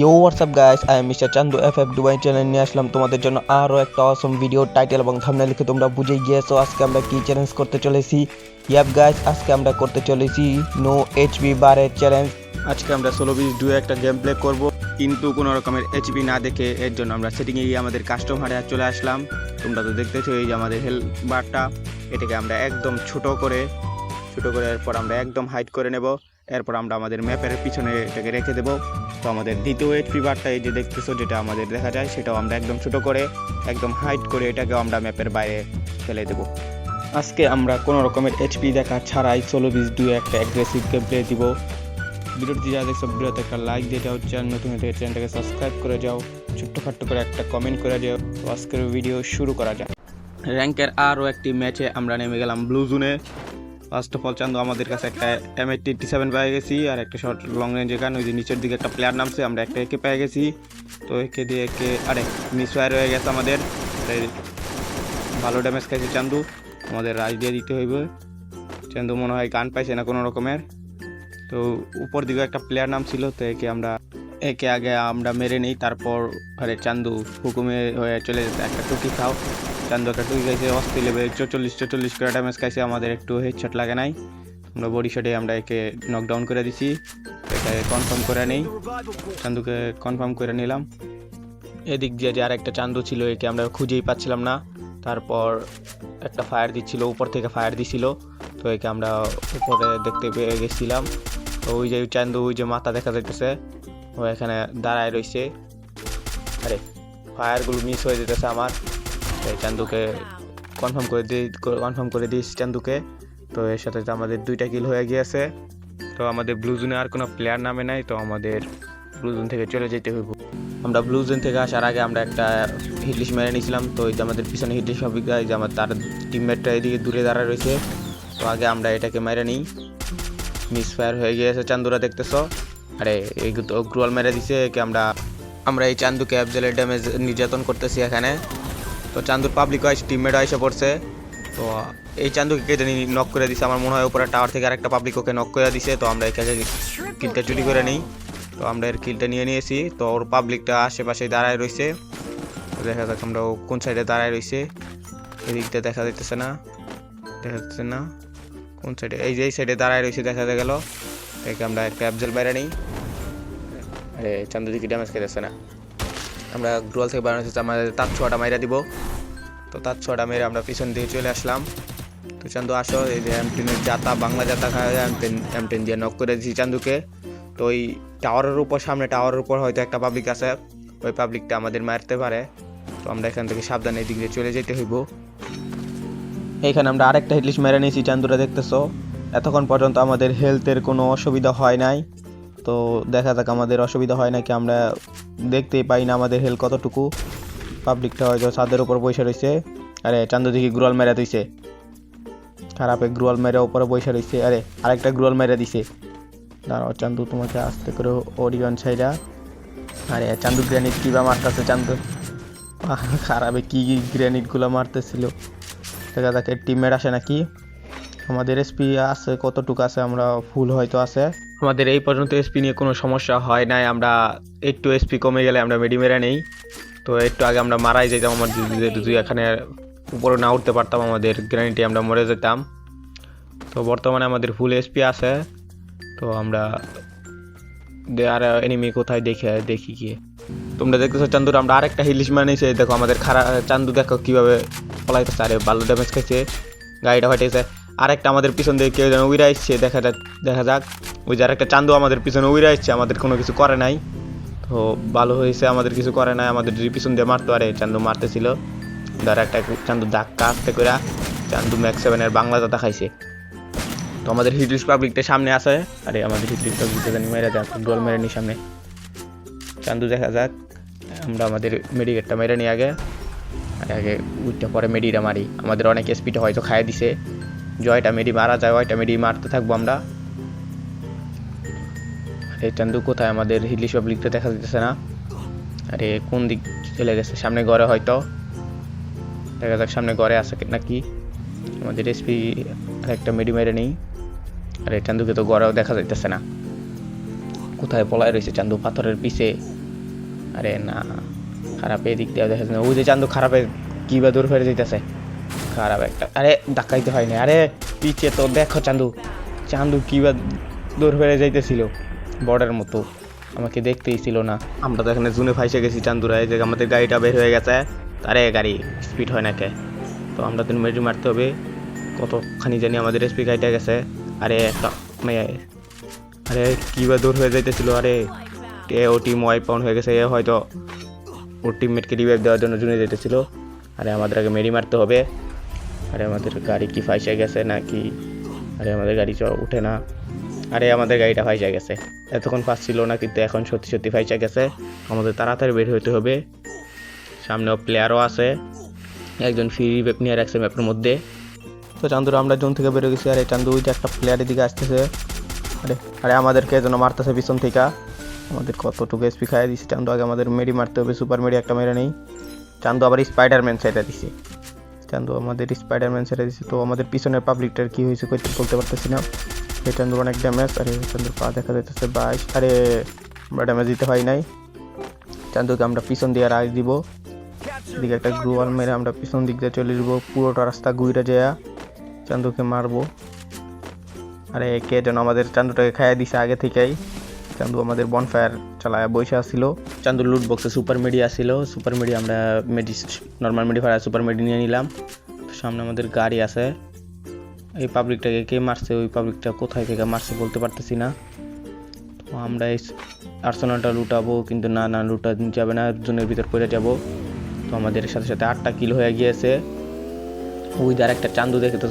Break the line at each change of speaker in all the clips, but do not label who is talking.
You WhatsApp guys I am mister Chandu F F Dubai channel নিয়ে আসলাম তোমাদের জন্য আরও একটা অসম ভিডিও টাইটেল এবং থামনে লিখে তোমরা বুঝে গিয়েছো। আজকে আমরা কি চ্যালেঞ্জ করতে চলেছি? ইয়াপ গাইস আজকে আমরা করতে চলেছি নো এইচপি বারের চ্যালেঞ্জ
আজকে আমরা ষোলো বিশ দু একটা গেম প্লে করব, কিন্তু কোনো রকমের এইচপি না দেখে এর জন্য আমরা সেটিংয়ে গিয়ে আমাদের কাস্টম হারে চলে আসলাম। তোমরা তো দেখতেছো এই যে আমাদের হেলথ বারটা এটাকে আমরা একদম ছোট করে ছোট করে এরপর আমরা একদম হাইট করে নেব। এরপর আমরা আমাদের ম্যাপের পিছনে এটাকে রেখে দেবো। তো আমাদের দ্বিতীয় এইচপি বারটা এই যে দেখতেছো, যেটা আমাদের দেখা যায়, সেটাও আমরা একদম ছোট করে, একদম হাইট করে এটাকেও আমরা ম্যাপের বাইরে ফেলে দেবো। আজকে আমরা কোনো রকমের এইচপি দেখা ছাড়াই ষোলো বিশ দুই একটা অ্যাগ্রেসিভ গেম প্লে দিব। ভিডিওটি যা দেখছ, ভিডিওতে একটা লাইক দিয়ে যাও, চ্যানেল নতুন থাকে চ্যানেলটাকে সাবস্ক্রাইব করে যাও, ছোট্টখাট্ট করে একটা কমেন্ট করে যাও। আজকের ভিডিও শুরু করা যাক। র্যাঙ্কের আরও একটি ম্যাচে আমরা নেমে গেলাম ব্লু জোনে ফার্স্ট অফ অল চান্দু আমাদের কাছে একটা এম এইট টি সেভেন পেয়ে গেছি, আর একটা শর্ট লং রেঞ্জের গান, ওই যে নিচের দিকে একটা প্লেয়ার নামছে, আমরা একটা একে পেয়ে গেছি। তো একে দিয়ে একে আরে মিস ফায়ার হয়ে গেছে আমাদের। ভালো ড্যামেজ খাইছে চান্দু আমাদের রাজ দিয়ে দিতে হইবে। চান্দু মনে হয় গান পাইছে না কোনো রকমের। তো উপর দিকে একটা প্লেয়ার নাম ছিল তো একে আমরা একে আগে আমরা মেরে নিই, তারপর আরে চান্দু হুকুমে হয়ে চলে যেতে, একটা টুকি খাও। চান্দু একটা টুকি খাইছে অস্থি লেভেল চল্লিশ চল্লিশ করে ড্যামেজ খাইছে, আমাদের একটু হেডশট লাগে নাই। আমরা বডি শটে আমরা একে নকডাউন করে দিছি, একে কনফার্ম করে নেই। চান্দুকে কনফার্ম করে নিলাম। এদিক দিয়ে যে আর একটা চান্দু ছিল, একে আমরা খুঁজেই পাচ্ছিলাম না। তারপর একটা ফায়ার দিচ্ছিল, উপর থেকে ফায়ার দিছিল। তো একে আমরা উপরে দেখতে পেয়ে গেছিলাম। তো ওই যে চান্দু, ওই যে মাথা দেখা যাইতেছে, ও এখানে দাঁড়ায় রইছে। আরে ফায়ারগুলো মিস হয়ে যেতেছে আমার। চান্দুকে কনফার্ম করে দিয়ে কনফার্ম করে দিয়েছি চান্দুকে। তো এর সাথে তো আমাদের দুইটা কিল হয়ে গিয়েছে। তো আমাদের ব্লু জোনে আর কোনো প্লেয়ার নামে নাই, তো আমাদের ব্লু জোন থেকে চলে যেতে হইব। আমরা ব্লু জোন থেকে আসার আগে আমরা একটা হিটলিশ মেরে নিয়েছিলাম, তো এই যে আমাদের পিছনে হিটলিশ অভিজ্ঞতা এই যে আমার তার টিমমেটটা এদিকে দূরে দাঁড়া রয়েছে। তো আগে আমরা এটাকে মেরে নিই। মিস ফায়ার হয়ে গিয়েছে চান্দুরা, দেখতেছো? আরে, এই গ্রুয়াল মেরে দিছে, একে আমরা আমরা এই চান্দুকে অ্যাবজেলের ড্যামেজ নির্যাতন করতেছি এখানে। তো চান্দুর পাবলিক ওয়াইজ টিমমেট এসে পড়ছে। তো এই চান্দুকে কে জানি নক করে দিছে। আমার মনে হয় উপরে টাওয়ার থেকে আরেকটা পাবলিক ওকে নক করে দিছে। তো আমরা এই এখানে কিলটা চুরি করে নিই। তো আমরা এর কিলটা নিয়ে নিয়েছি। তো ওর পাবলিকটা আশেপাশে দাঁড়ায় রয়েছে দেখা যাক আমরা কোন সাইডে দাঁড়ায় রয়েছে এদিকটা দেখা যাইতেছে না। দেখা যাচ্ছে না। কোন সাইডে এই যে এই সাইডে দাঁড়ায় রয়েছে দেখা গেল। একে আমরা একটা অ্যাবজেল বাইরে নিই। আরে, চান্দু দিকে ড্যামেজ খেতেছে না। আমরা গ্রুয়াল থেকে বানানো হচ্ছে আমাদের তার ছোয়াটা মাইরা দিব। তো তার ছোয়াটা মেরে আমরা পিছন দিয়ে চলে আসলাম। তো চান্দু, আসো, এই যে এমটেনের জাতা, বাংলা জাতা যায় এমটেন এমটেন দিয়ে নক করে দিয়েছি চান্দুকে। তো ওই টাওয়ারের উপর, সামনে টাওয়ারের উপর হয়তো একটা পাবলিক আছে, ওই পাবলিকটা আমাদের মারতে পারে। তো আমরা এখান থেকে সাবধানে এই দিক দিয়ে চলে যেতে হইব। এইখানে আমরা আরেকটা হিটলিশ মেরে নিয়েছি, চান্দুরা দেখতেছো। এতক্ষণ পর্যন্ত আমাদের হেলথের কোনো অসুবিধা হয় নাই। তো দেখা যাক আমাদের অসুবিধা হয় নাকি আমরা দেখতেই পাই না আমাদের হেলথ কতটুকু। পাবলিকটা হয়তো ছাদের উপর বসে রয়েছে। আরে, চান্দু দেখি গ্রুয়াল মেরে দিছে। খারাপে গ্রুয়াল মেরে উপরে বসে রয়েছে। আরে, আরেকটা গ্রুয়াল মেরে দিছে। দাঁড়াও, চান্দু তোমাকে আস্তে করে ওরিগন সাইডা আরে, চান্দু গ্রেনিট কিবা মারতেছে, চান্দু। খারাপে কী কী গ্রেনিটগুলো মারতেছিল। দেখা যাক টিমমেট আসে নাকি? আমাদের এসপি আছে, কতটুকু আছে আমরা ফুল হয়তো আছে। আমাদের এই পর্যন্ত এসপি নিয়ে কোনো সমস্যা হয় নাই, আমরা একটু এসপি কমে গেলে আমরা মেডি মেরে নেই। তো একটু আগে আমরা মারাই যেতাম, আমার যদি যদি এখানে উপরে না উঠতে পারতাম, আমাদের গ্রেনিটি আমরা মরে যেতাম। তো বর্তমানে আমাদের ফুল এসপি আছে, তো আমরা আর এনিমি কোথায় দেখে দেখি গিয়ে। তোমরা দেখতেছো চান্দুর, আমরা আরেকটা হিলিশ মানিয়েছে দেখো আমাদের খারাপ চান্দু দেখো কীভাবে পলাইতেছে, আরে ভালো ড্যামেজ খাইছে। গাড়িটা ফাটিয়েছে। আরেকটা আমাদের পিছন দিয়ে কেউ যেন উইরা আসছে দেখা যাক দেখা যাক। ওই যে আরেকটা চান্দু আমাদের পিছনে উইরা আসছে আমাদের কোনো কিছু করে নাই। তো ভালো হয়েছে, আমাদের কিছু করে নাই, আমাদের যদি পিছন দিয়ে মারতো আরে চান্দু মারতেছিল। ধর একটা চান্দু ধাক্কা আসতে করে চান্দু ম্যাক্স সেভেনের বাংলা দাদা খাইছে। তো আমাদের হিটলিস পাবলিকটা সামনে আছে। আরে, আমাদের হিটলিস পাবলিকটা জানি মেরে দেখ গোল মেরে নি সামনে। চান্দু দেখা যাক, আমরা আমাদের মেডিকেটটা মেরে নিই আগে। আর, আগে উইটটা পরে মেডিটা মারি। আমাদের অনেক স্পিডে হয়তো খাইয়ে দিছে। জয়টা মেডি মারা যায়, ওইটা মেডি মারতে থাকব আমরা। আরে চান্দু কোথায়? আমাদের হিটলিস পাবলিকটা দেখা দিতেছে না। আরে কোন দিক চলে গেছে? সামনে ঘরে হয়তো। দেখা যাক সামনে ঘরে আছে নাকি। আমাদের এসপি একটা মেডি মেরে নেই। আরে চান্দুকে তো ঘরেও দেখা যাইতেছে না। কোথায় পলায় রয়েছে চান্দু? পাথরের পিছে। আরে না, খারাপ এদিক দিয়ে দেখা না। ওই যে চান্দু খারাপের কী বা দূর ফেরে যেতেছে খারাপ একটা। আরে, ডাকাইতে হয় না আরে, পিছে তো দেখো চান্দু। চান্দু কি বা দূর ফেরে যাইতেছিল, বর্ডার মতো। আমাকে দেখতেই ছিল না। আমরা তো এখানে জুনে ফাইসে গেছি চান্দুরা। এই যে আমাদের গাড়িটা বের হয়ে গেছে। আরে গাড়ি স্পিড হয় না কে? তো আমরা তো মেরি মারতে হবে। কতখানি জানি আমাদের স্পিড গাড়িটা গেছে। আরে, একটা মেয়ে। আরে কি বা দূর হয়ে যাইতেছিল। আরে, এ ও টিম ওয়াইপ পাউন্ড হয়ে গেছে। এ হয়তো ওর টিমমেটকে রিভাইভ দেওয়ার জন্য জুনে যেতেছিল আরে, আমাদের আগে মেরি মারতে হবে। আরে, আমাদের গাড়ি কি ফাইসে গেছে নাকি? আরে, আমাদের গাড়ি চ উঠে না। আরে, আমাদের গাড়িটা ফাইসে গেছে। এতক্ষণ ছিল না, কিন্তু এখন সত্যি সত্যি ফাইসে গেছে। আমাদের তাড়াতাড়ি বের হইতে হবে। সামনেও প্লেয়ারও আছে। একজন ফ্রি রিভাইভ নিয়ে রাখছে ম্যাপের মধ্যে।
তো চান্দুরা আমরা জোন থেকে বেরো গেছি। আর এই চান্দু যে একটা প্লেয়ারের দিকে আসতেছে। আরে আরে আমাদেরকে যেন মারতেছে পিছন থেকে। আমাদের কতটুকু এসপি খাইয়ে দিচ্ছে চান্দু, আগে আমাদের মেডি মারতে হবে। সুপার মেডি একটা মেরে নেই। চান্দু আবার স্পাইডারম্যান সাইডে দিছে। চান্দু আমাদের স্পাইডারম্যান সেটা দিছে? তো আমাদের পিছনের পাবলিকটার কি হয়েছে কই বলতে পারতেছি না। এই চান্দুর অনেক ড্যামেজ আরে চান্দুর পা দেখা যাইতেছে বাইশ। আরে আমরা ড্যামেজ দিতে হয় নাই। চান্দুকে আমরা পিছন দিয়ে রাখ দিব। এদিকে একটা গ্রুয়াল মেরে আমরা পিছন দিক দিয়ে চলে যাব। পুরোটা রাস্তা ঘুরে যায়। চান্দুকে মারবো। আরে, কে যেন আমাদের চান্দুটাকে খাইয়ে দিছে আগে থেকেই। চান্দু আমাদের বনফায়ার চালায় বসে আসছিল
চান্দু লুট বক্সে সুপার মেডি আসছিল সুপার মেডি আমরা মেডি নর্মাল মেডি ভাড়া সুপার মেডি নিয়ে নিলাম। সামনে আমাদের গাড়ি আছে। এই পাবলিকটাকে কে মারছে, ওই পাবলিকটা কোথায় থেকে মারছে বলতে পারতেছি না। তো আমরা এই আর্সেনালটা লুটাবো, কিন্তু না না, লুটা যাবে না, জনের ভিতর পড়ে যাব। তো আমাদের সাথে সাথে আটটা কিল হয়ে গিয়েছে। ওই যার একটা চান্দু দেখে তো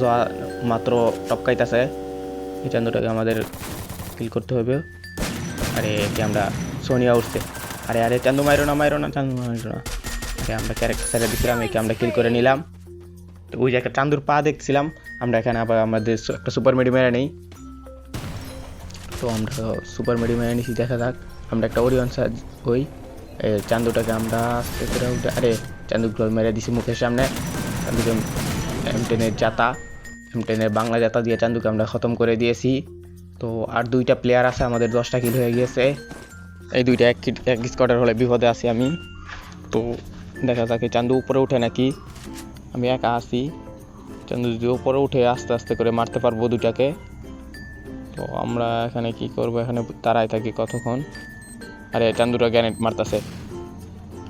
মাত্র টপকাইতেছে। এই চান্দুটাকে আমাদের কিল করতে হবে। আরে কি আমরা সোনিয়া উঠছে? আরে আরে, চান্দু মাইরো না মাইরো না, চান্দু মাইরো না। আরে আমরা ক্যারেক্টার সাইডে দিচ্ছিলাম একে আমরা কিল করে নিলাম। তো ওই যে একটা চান্দুর পা দেখছিলাম, আমরা এখানে আবার আমাদের একটা সুপার মেডি মেরে নেই। তো আমরা সুপার মেডি মেরে নিছি, দেখা যাক। আমরা একটা ওরিয়ন ওই চান্দুটাকে আমরা আস্তে করে উঠে আরে চান্দুগুলো মেরে দিছি মুখের সামনে। চান্দুকে এম টেনের জাতা এম টেনের বাংলা জাতা দিয়ে চান্দুকে আমরা খতম করে দিয়েছি। তো আর দুইটা প্লেয়ার আছে, আমাদের দশটা কিল হয়ে গিয়েছে। এই দুইটা এক কিট এক স্কোয়াডার হলে বিপদে আছি আমি। তো দেখা যাক চান্দু উপরে উঠে নাকি? আমি একা আছি। চান্দু যদি উপরে উঠে আস্তে আস্তে করে মারতে পারব দুটাকে তো আমরা এখানে কি করব? এখানে দাঁড়ায় থাকি কতক্ষণ? আরে, চান্দুরা গ্যানেট মারতেছে।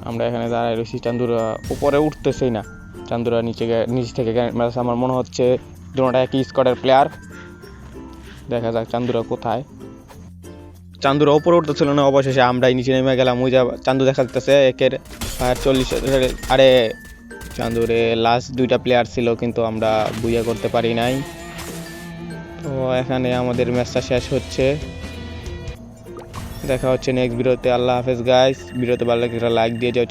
আমরা এখানে দাঁড়ায় রয়েছি, চান্দুরা উপরে উঠতেছেই না। চান্দুরা নিচে নিচ থেকে গ্যানেট মারতেছে। আমার মনে হচ্ছে দুটা একই স্কোয়াডের প্লেয়ার দেখা যাক চান্দুরা কোথায়। চান্দুরা উপরে উঠতেছিল না, অবশেষে আমরাই নিচে নেমে গেলাম। ওই যা চান্দু দেখা যাচ্ছে একের চল্লিশ আরে চান্দুরে লাস্ট দুইটা প্লেয়ার ছিল, কিন্তু আমরা বুইয়া করতে পারি নাই। তো এখানে আমাদের ম্যাচটা শেষ হচ্ছে। দেখা হচ্ছে নেক্সট ভিডিওতে আল্লাহ হাফেজ গাইস ভিডিওতে ভালো একটা লাইক দিয়ে যাও।